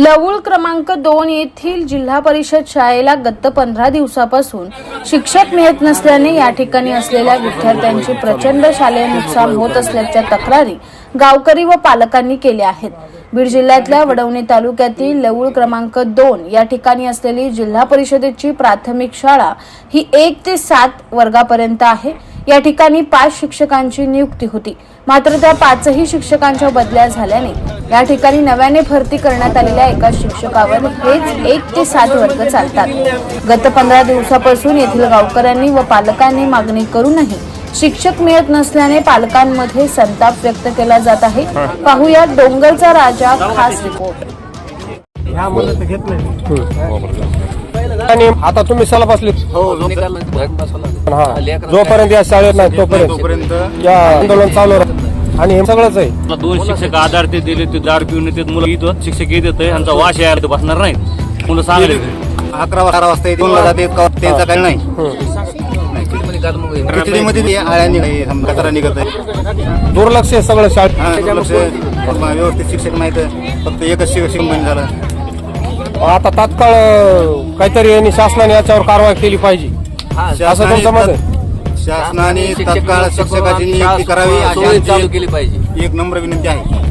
लवूळ क्रमांक दोन येथील जिल्हा परिषद शाळेला गत पंधरा दिवसापासून शिक्षक मिळत नसल्याने या ठिकाणी असलेल्या विद्यार्थ्यांचे प्रचंड शालेय नुकसान होत असल्याच्या तक्रारी गावकरी व पालकांनी केल्या आहेत. बीड जिल्ह्यातल्या वडवणी तालुक्यातील लवूळ क्रमांक दोन या ठिकाणी असलेली जिल्हा परिषदेची प्राथमिक शाळा ही एक ते सात वर्गापर्यंत आहे. या ठिकाणी पाच शिक्षकांची नियुक्ती होती. मात्र त्या पाचही शिक्षकांच्या बदल्या झाल्याने या ठिकाणी नव्याने भरती करण्यात आलेल्या एका शिक्षकावर हेच एक ते सात वर्ग चालतात. गत पंधरा दिवसापासून येथील गावकऱ्यांनी व पालकांनी मागणी करूनही शिक्षक मिळत नसल्याने पालकांमध्ये संताप व्यक्त केला जात आहे. पाहूया डोंगरचा राजा खास रिपोर्ट. आणि आता तुम्ही सला बसले हो निकाल हा. जोपर्यंत या शाळेत नाही तोपर्यंत. तोपर्यंत या आंदोलन चालू राहतं. आणि हे सगळंच आहे. मला दोन शिक्षक आधार ते दिले ते दारू पिऊन येतात मुलं इथं शिक्षक येत येतं वाश यायला इथं बसणार नाही. मुलं सांगले अकरा बारा वाजता येते दोनला जाते त्यांचा काही नाही. कचरा निघत आहे. दुर्लक्ष आहे सगळं शाळेत. व्यवस्थित शिक्षक नाही तर फक्त एकच शिक्षक बंद झालं. आता तात्काळ अं, काहीतरी यांनी शासनाने याच्यावर कारवाई केली पाहिजे. असं तुमचं मत आहे? शासनाने तात्काळ शिक्षकाची नियुक्ती करावी अशी चालू केली पाहिजे. एक नम्र विनंती आहे.